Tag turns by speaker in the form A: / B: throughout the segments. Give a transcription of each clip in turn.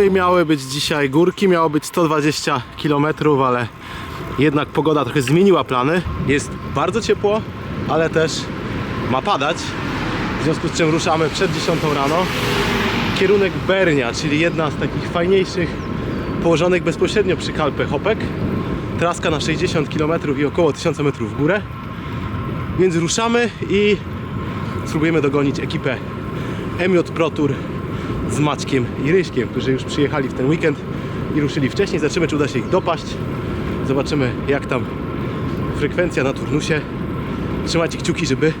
A: I miały być dzisiaj górki, miało być 120 km, ale jednak pogoda trochę zmieniła plany. Jest bardzo ciepło, ale też ma padać. W związku z czym ruszamy przed 10 rano. Kierunek Bernia, czyli jedna z takich fajniejszych, położonych bezpośrednio przy Kalpę Hopek. Traska na 60 km i około 1000 metrów w górę. Więc ruszamy i spróbujemy dogonić ekipę MJ Pro Tour z Maćkiem i Ryśkiem, którzy już przyjechali w ten weekend i ruszyli wcześniej. Zobaczymy, czy uda się ich dopaść. Zobaczymy, jak tam frekwencja na turnusie. Trzymajcie kciuki, żeby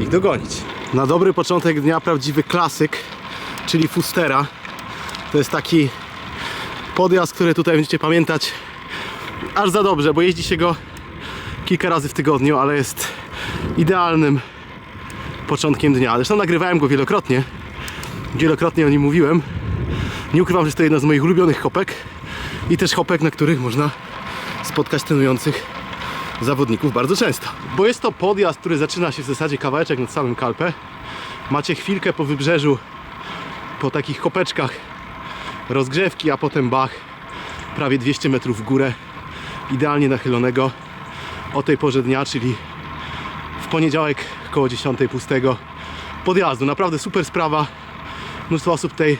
A: ich dogonić. Na dobry początek dnia prawdziwy klasyk, czyli Fustera. To jest taki podjazd, który tutaj będziecie pamiętać aż za dobrze, bo jeździ się go kilka razy w tygodniu, ale jest idealnym początkiem dnia. Zresztą nagrywałem go wielokrotnie. Wielokrotnie o nim mówiłem. Nie ukrywam, że jest to jedna z moich ulubionych hopek i też hopek, na których można spotkać trenujących zawodników bardzo często. Bo jest to podjazd, który zaczyna się w zasadzie kawałeczek nad samym Kalpę. Macie chwilkę po wybrzeżu, po takich kopeczkach rozgrzewki, a potem bach, prawie 200 metrów w górę, idealnie nachylonego o tej porze dnia, czyli w poniedziałek koło 10 pustego podjazdu. Naprawdę super sprawa. Mnóstwo osób tutaj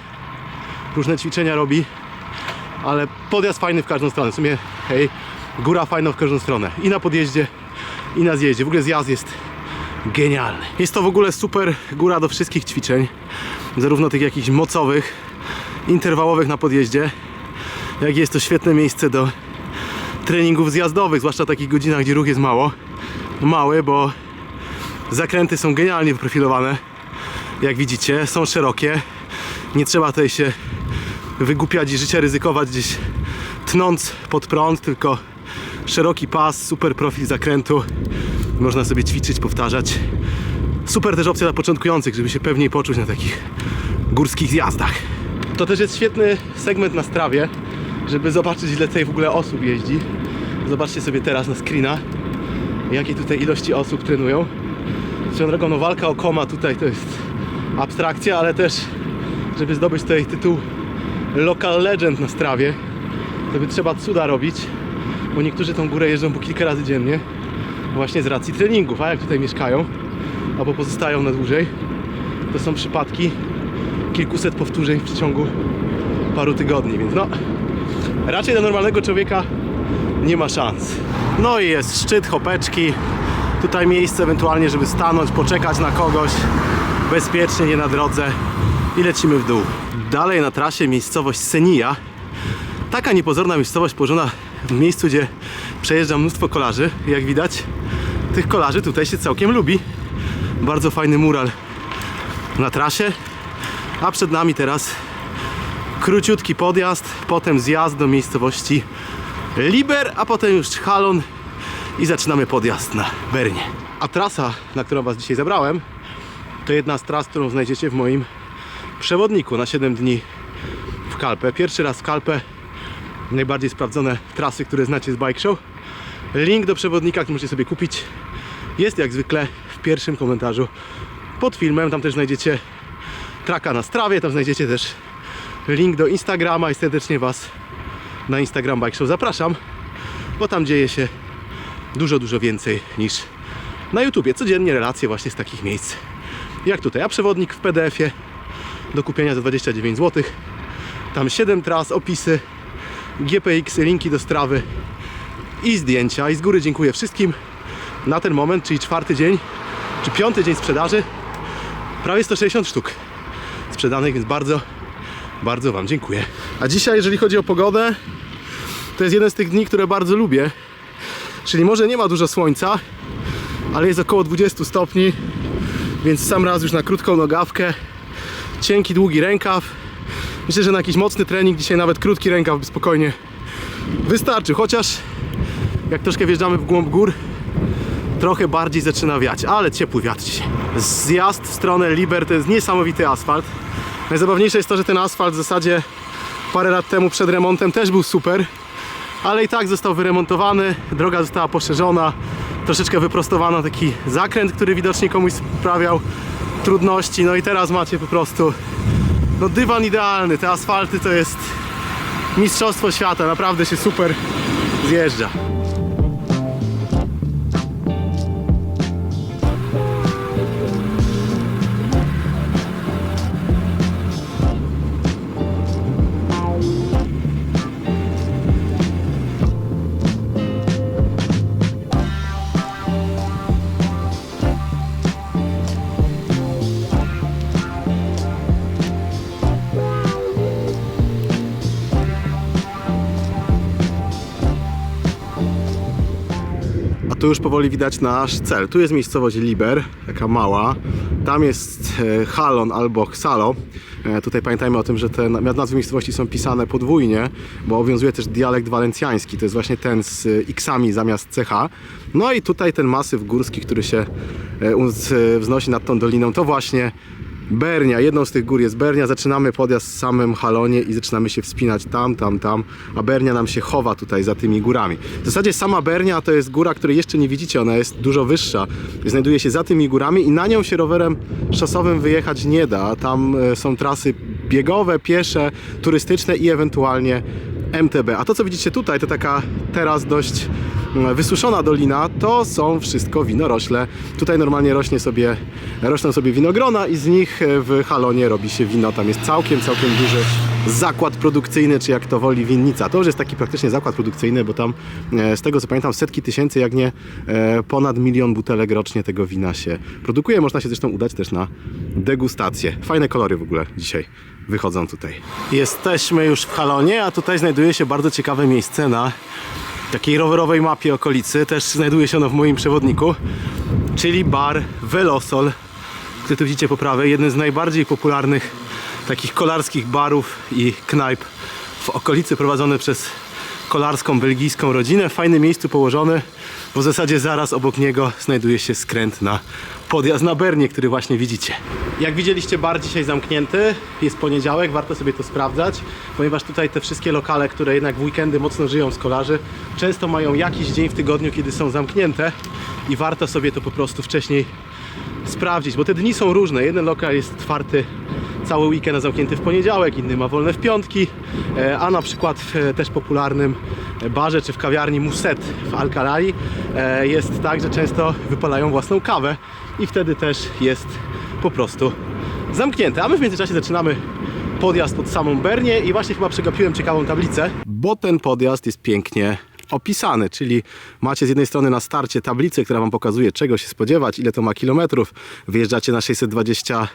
A: różne ćwiczenia robi, ale podjazd fajny w każdą stronę. W sumie, hej, góra fajna w każdą stronę. I na podjeździe, i na zjeździe. W ogóle zjazd jest genialny. Jest to w ogóle super góra do wszystkich ćwiczeń, zarówno tych jakichś mocowych, interwałowych na podjeździe, jak i jest to świetne miejsce do treningów zjazdowych, zwłaszcza w takich godzinach, gdzie ruch jest mało. Mały, bo zakręty są genialnie wyprofilowane. Jak widzicie, są szerokie. Nie trzeba tutaj się wygłupiać i życia ryzykować gdzieś tnąc pod prąd, tylko szeroki pas, super profil zakrętu. Można sobie ćwiczyć, powtarzać. Super też opcja dla początkujących, żeby się pewniej poczuć na takich górskich zjazdach. To też jest świetny segment na strawie, żeby zobaczyć ile tutaj w ogóle osób jeździ. Zobaczcie sobie teraz na screena, jakie tutaj ilości osób trenują. Swoją drogą, no walka o koma tutaj to jest abstrakcja, ale też, żeby zdobyć tutaj tytuł Local Legend na strawie, to by trzeba cuda robić, bo niektórzy tą górę jeżdżą po kilka razy dziennie, właśnie z racji treningów, a jak tutaj mieszkają, albo pozostają na dłużej, to są przypadki kilkuset powtórzeń w przeciągu paru tygodni, więc no, raczej dla normalnego człowieka nie ma szans. No i jest szczyt hopeczki, tutaj miejsce ewentualnie, żeby stanąć, poczekać na kogoś, bezpiecznie, nie na drodze i lecimy w dół. Dalej na trasie miejscowość Senija, taka niepozorna miejscowość położona w miejscu, gdzie przejeżdża mnóstwo kolarzy. Jak widać, tych kolarzy tutaj się całkiem lubi. Bardzo fajny mural na trasie. A przed nami teraz króciutki podjazd, potem zjazd do miejscowości Liber, a potem już Halon i zaczynamy podjazd na Bernie. A trasa, na którą Was dzisiaj zabrałem, to jedna z tras, którą znajdziecie w moim przewodniku na 7 dni w Kalpę. Pierwszy raz w Kalpę, najbardziej sprawdzone trasy, które znacie z Bike Show. Link do przewodnika, który możecie sobie kupić, jest jak zwykle w pierwszym komentarzu pod filmem. Tam też znajdziecie traka na strawie, tam znajdziecie też link do Instagrama i serdecznie Was na Instagram Bike Show zapraszam, bo tam dzieje się dużo, dużo więcej niż na YouTubie. Codziennie relacje właśnie z takich miejsc jak tutaj. A przewodnik w PDF-ie do kupienia za 29 zł. Tam 7 tras, opisy, GPX, linki do strawy i zdjęcia. I z góry dziękuję wszystkim na ten moment, czyli czwarty dzień, czy piąty dzień sprzedaży. Prawie 160 sztuk sprzedanych, więc bardzo, bardzo Wam dziękuję. A dzisiaj, jeżeli chodzi o pogodę, to jest jeden z tych dni, które bardzo lubię. Czyli może nie ma dużo słońca, ale jest około 20 stopni, więc sam raz już na krótką nogawkę, cienki, długi rękaw. Myślę, że na jakiś mocny trening dzisiaj nawet krótki rękaw spokojnie wystarczy, chociaż jak troszkę wjeżdżamy w głąb gór, trochę bardziej zaczyna wiać, ale ciepły wiatr dzisiaj. Zjazd w stronę Liber to jest niesamowity asfalt. Najzabawniejsze jest to, że ten asfalt w zasadzie parę lat temu przed remontem też był super, ale i tak został wyremontowany, droga została poszerzona, troszeczkę wyprostowano taki zakręt, który widocznie komuś sprawiał trudności, no i teraz macie po prostu no dywan idealny, te asfalty to jest mistrzostwo świata, naprawdę się super zjeżdża. Tu już powoli widać nasz cel. Tu jest miejscowość Liber, taka mała. Tam jest e, Halon albo Xalo. E, Tutaj pamiętajmy o tym, że te na- nazwy miejscowości są pisane podwójnie, bo obowiązuje też dialekt walencjański. To jest właśnie ten z e, X-ami zamiast CH. No i tutaj ten masyw górski, który się e, e, wznosi nad tą doliną, to właśnie Bernia, jedną z tych gór jest Bernia, zaczynamy podjazd w samym Halonie i zaczynamy się wspinać tam, tam, tam, a Bernia nam się chowa tutaj za tymi górami. W zasadzie sama Bernia to jest góra, której jeszcze nie widzicie, ona jest dużo wyższa, znajduje się za tymi górami i na nią się rowerem szosowym wyjechać nie da. Tam e, są trasy biegowe, piesze, turystyczne i ewentualnie MTB. A to co widzicie tutaj to taka teraz dość wysuszona dolina, to są wszystko winorośle. Tutaj normalnie rośnie sobie, rośną sobie winogrona i z nich e, w Halonie robi się wino. Tam jest całkiem, całkiem duży zakład produkcyjny, czy jak to woli winnica. To już jest taki praktycznie zakład produkcyjny, bo tam e, z tego co pamiętam setki tysięcy, jak nie e, ponad milion butelek rocznie tego wina się produkuje. Można się zresztą udać też na degustację. Fajne kolory w ogóle dzisiaj wychodzą tutaj. Jesteśmy już w Halonie, a tutaj znajduje się bardzo ciekawe miejsce na takiej rowerowej mapie okolicy. Też znajduje się ono w moim przewodniku, czyli bar Velosol, który tu widzicie po prawej. Jeden z najbardziej popularnych takich kolarskich barów i knajp w okolicy, prowadzony przez kolarską belgijską rodzinę. W fajnym miejscu położony, bo w zasadzie zaraz obok niego znajduje się skręt na podjazd na Bernie, który właśnie widzicie. Jak widzieliście, bar dzisiaj zamknięty. Jest poniedziałek, warto sobie to sprawdzać, ponieważ tutaj te wszystkie lokale, które jednak w weekendy mocno żyją z kolarzy, często mają jakiś dzień w tygodniu, kiedy są zamknięte i warto sobie to po prostu wcześniej sprawdzić, bo te dni są różne. Jeden lokal jest otwarty cały weekend, zamknięty w poniedziałek, inny ma wolne w piątki, e, a na przykład w e, też popularnym barze czy w kawiarni Muset w Alcalai e, jest tak, że często wypalają własną kawę i wtedy też jest po prostu zamknięte. A my w międzyczasie zaczynamy podjazd pod samą Bernię i właśnie chyba przegapiłem ciekawą tablicę, bo ten podjazd jest pięknie opisany, czyli macie z jednej strony na starcie tablicę, która Wam pokazuje czego się spodziewać, ile to ma kilometrów, wyjeżdżacie na 620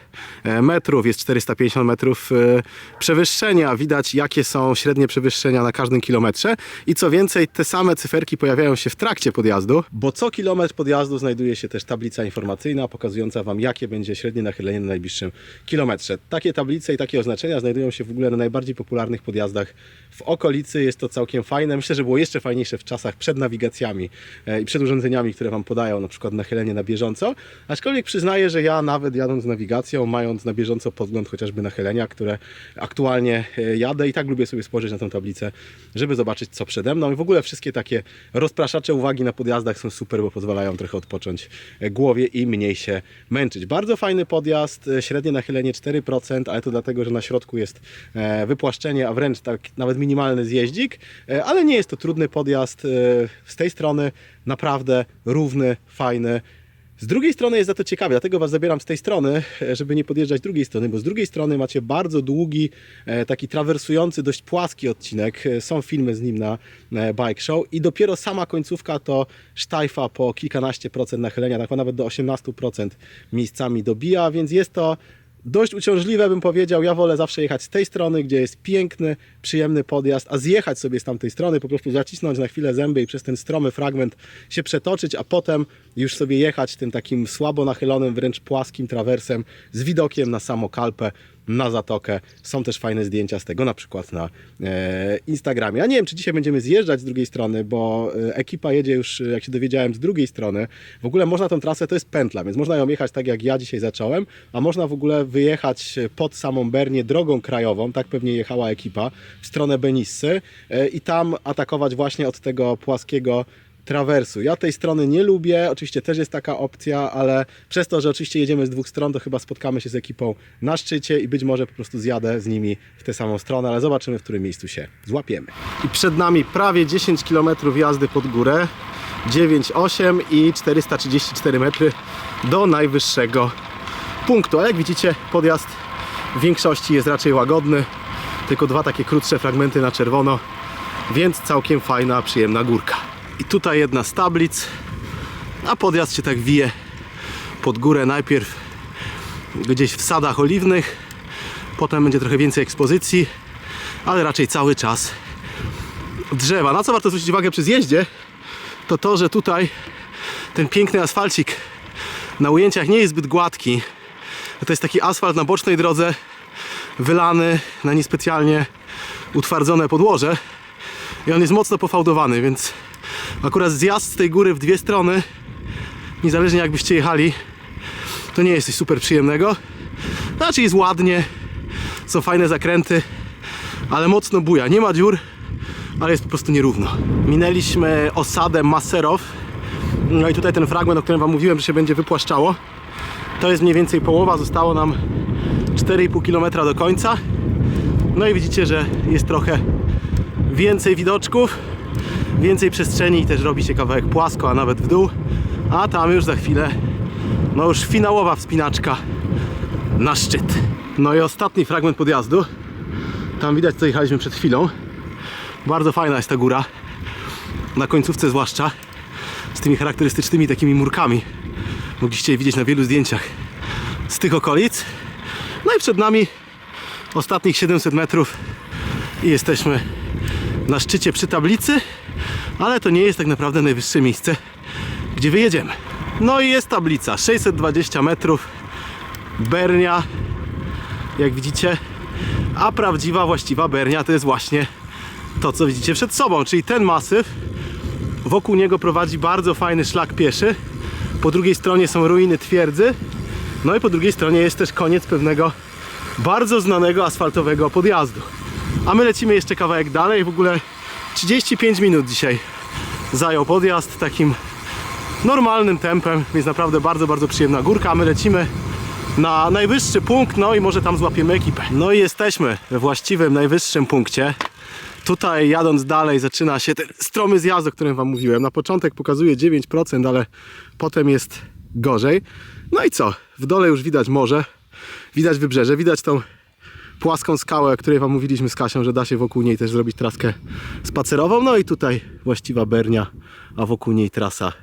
A: metrów, jest 450 metrów e, przewyższenia, widać jakie są średnie przewyższenia na każdym kilometrze. I co więcej te same cyferki pojawiają się w trakcie podjazdu, bo co kilometr podjazdu znajduje się też tablica informacyjna pokazująca Wam jakie będzie średnie nachylenie na najbliższym kilometrze. Takie tablice i takie oznaczenia znajdują się w ogóle na najbardziej popularnych podjazdach w okolicy, jest to całkiem fajne, myślę, że było jeszcze fajniejsze w czasach przed nawigacjami e, i przed urządzeniami, które Wam podają na przykład nachylenie na bieżąco, aczkolwiek przyznaję, że ja nawet jadąc nawigacją, mając na bieżąco podgląd chociażby nachylenia, które aktualnie e, jadę i tak lubię sobie spojrzeć na tą tablicę, żeby zobaczyć co przede mną i w ogóle wszystkie takie rozpraszacze uwagi na podjazdach są super, bo pozwalają trochę odpocząć e, głowie i mniej się męczyć. Bardzo fajny podjazd, średnie nachylenie 4%, ale to dlatego, że na środku jest wypłaszczenie, a wręcz tak nawet minimalny zjeździk, ale nie jest to trudny podjazd. E, Z tej strony naprawdę równy, fajny. Z drugiej strony jest za to ciekawe, dlatego Was zabieram z tej strony, e, żeby nie podjeżdżać drugiej strony, bo z drugiej strony macie bardzo długi, e, taki trawersujący, dość płaski odcinek. Są filmy z nim na Bike Show i dopiero sama końcówka to sztajfa po kilkanaście procent nachylenia, tak nawet do 18% miejscami dobija, więc jest to dość uciążliwe bym powiedział. Ja wolę zawsze jechać z tej strony, gdzie jest piękny, przyjemny podjazd, a zjechać sobie z tamtej strony, po prostu zacisnąć na chwilę zęby i przez ten stromy fragment się przetoczyć, a potem już sobie jechać tym takim słabo nachylonym, wręcz płaskim trawersem z widokiem na samą kalpę, na zatokę. Są też fajne zdjęcia z tego, na przykład na e, Instagramie. Ja nie wiem, czy dzisiaj będziemy zjeżdżać z drugiej strony, bo e, ekipa jedzie już, e, jak się dowiedziałem, z drugiej strony. W ogóle można tą trasę, to jest pętla, więc można ją jechać tak, jak ja dzisiaj zacząłem, a można w ogóle wyjechać pod samą Bernię drogą krajową, tak pewnie jechała ekipa, w stronę Benissy e, i tam atakować właśnie od tego płaskiego trawersu. Ja tej strony nie lubię, oczywiście też jest taka opcja, ale przez to, że oczywiście jedziemy z dwóch stron, to chyba spotkamy się z ekipą na szczycie i być może po prostu zjadę z nimi w tę samą stronę, ale zobaczymy, w którym miejscu się złapiemy. I przed nami prawie 10 km jazdy pod górę, 9,8 i 434 metry do najwyższego punktu. A jak widzicie, podjazd w większości jest raczej łagodny, tylko dwa takie krótsze fragmenty na czerwono, więc całkiem fajna, przyjemna górka. I tutaj jedna z tablic, a podjazd się tak wije pod górę najpierw gdzieś w sadach oliwnych, potem będzie trochę więcej ekspozycji, ale raczej cały czas drzewa. Na co warto zwrócić uwagę przy zjeździe, to to, że tutaj ten piękny asfalcik na ujęciach nie jest zbyt gładki. To jest taki asfalt na bocznej drodze, wylany na niespecjalnie utwardzone podłoże i on jest mocno pofałdowany, więc akurat zjazd z tej góry w dwie strony, niezależnie jakbyście jechali, to nie jest coś super przyjemnego. Znaczy jest ładnie, są fajne zakręty, ale mocno buja. Nie ma dziur, ale jest po prostu nierówno. Minęliśmy osadę Maserow. No i tutaj ten fragment, o którym Wam mówiłem, że się będzie wypłaszczało. To jest mniej więcej połowa, zostało nam 4,5 km do końca. No i widzicie, że jest trochę więcej widoczków, więcej przestrzeni i też robi się kawałek płasko, a nawet w dół. A tam już za chwilę, no już finałowa wspinaczka na szczyt. No i ostatni fragment podjazdu. Tam widać, co jechaliśmy przed chwilą. Bardzo fajna jest ta góra. Na końcówce zwłaszcza. Z tymi charakterystycznymi takimi murkami. Mogliście je widzieć na wielu zdjęciach z tych okolic. No i przed nami ostatnich 700 metrów i jesteśmy na szczycie przy tablicy, ale to nie jest tak naprawdę najwyższe miejsce, gdzie wyjedziemy. No i jest tablica 620 metrów Bernia, jak widzicie, a prawdziwa, właściwa Bernia to jest właśnie to, co widzicie przed sobą, czyli ten masyw. Wokół niego prowadzi bardzo fajny szlak pieszy. Po drugiej stronie są ruiny twierdzy. No i po drugiej stronie jest też koniec pewnego bardzo znanego asfaltowego podjazdu. A my lecimy jeszcze kawałek dalej. W ogóle 35 minut dzisiaj zajął podjazd takim normalnym tempem, więc naprawdę bardzo, bardzo przyjemna górka. My lecimy na najwyższy punkt, no i może tam złapiemy ekipę. No i jesteśmy we właściwym najwyższym punkcie. Tutaj jadąc dalej zaczyna się ten stromy zjazd, o którym Wam mówiłem. Na początek pokazuje 9%, ale potem jest gorzej. No i co? W dole już widać morze, widać wybrzeże, widać tą płaską skałę, o której Wam mówiliśmy z Kasią, że da się wokół niej też zrobić traskę spacerową. No i tutaj właściwa Bernia, a wokół niej trasa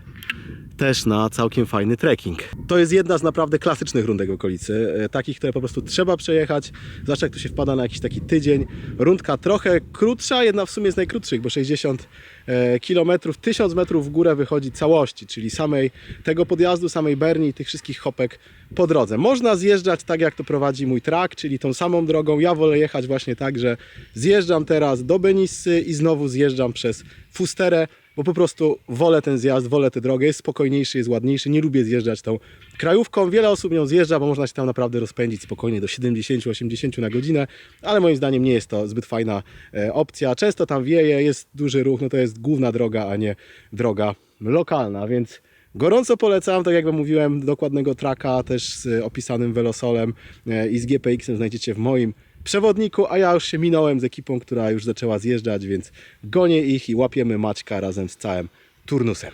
A: też na całkiem fajny trekking. To jest jedna z naprawdę klasycznych rundek w okolicy, e, takich, które po prostu trzeba przejechać, zwłaszcza jak tu się wpada na jakiś taki tydzień. Rundka trochę krótsza, jedna w sumie z najkrótszych, bo 60 e, kilometrów, 1000 metrów w górę wychodzi całości, czyli samej tego podjazdu, samej Berni i tych wszystkich hopek po drodze. Można zjeżdżać tak, jak to prowadzi mój trak, czyli tą samą drogą. Ja wolę jechać właśnie tak, że zjeżdżam teraz do Benissy i znowu zjeżdżam przez Fusterę, bo po prostu wolę ten zjazd, wolę tę drogę, jest spokojniejszy, jest ładniejszy, nie lubię zjeżdżać tą krajówką. Wiele osób ją zjeżdża, bo można się tam naprawdę rozpędzić spokojnie do 70-80 na godzinę, ale moim zdaniem nie jest to zbyt fajna e, opcja. Często tam wieje, jest duży ruch, no to jest główna droga, a nie droga lokalna, więc Gorąco polecam, tak jak mówiłem, dokładnego traka też z opisanym Velosolem e, i z GPX-em znajdziecie w moim przewodniku, a ja już się minąłem z ekipą, która już zaczęła zjeżdżać, więc gonię ich i łapiemy Maćka razem z całym turnusem.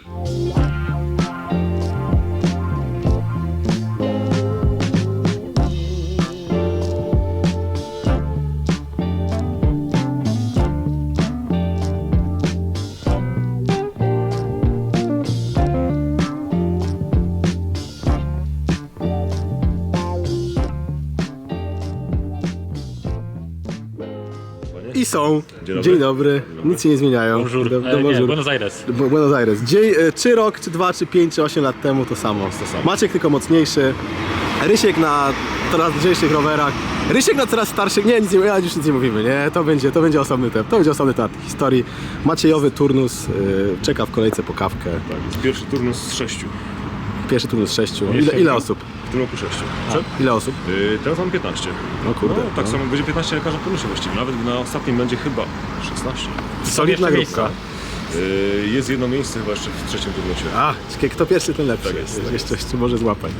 A: Są.
B: Dzień
A: Dzień
B: dobry.
A: dobry. Nic się nie zmieniają.
B: Bonjour.
A: Do, do,
B: E, nie,
A: bonjour.
B: Buenos Aires.
A: Bu- Buenos Aires. Dzień, e, czy rok, czy dwa, czy pięć, czy osiem lat temu to samo.
B: To samo.
A: Maciek tylko mocniejszy. Rysiek na coraz lżejszych rowerach. Rysiek na coraz starszych. Nie, nic nie, ja już nic nie mówimy. Nie, to będzie, to będzie osobny temat. To będzie osobny temat historii. Maciejowy turnus y, czeka w kolejce po kawkę.
B: Tak, jest pierwszy turnus z sześciu.
A: Pierwszy turnus z sześciu. Ile, ile osób?
B: W tym roku sześciu.
A: Ile osób?
B: Yy, teraz mam 15.
A: O kurde.
B: No, tak
A: no.
B: samo będzie 15 na każdym turnusie właściwie. Nawet na ostatnim będzie chyba 16.
A: Solidna
B: Jeszcze
A: grupka.
B: Yy, jest jedno miejsce chyba jeszcze w trzecim turnusie.
A: A, kto pierwszy, ten lepszy.
B: Tak jest, tak
A: jeszcze, jeszcze może złapać.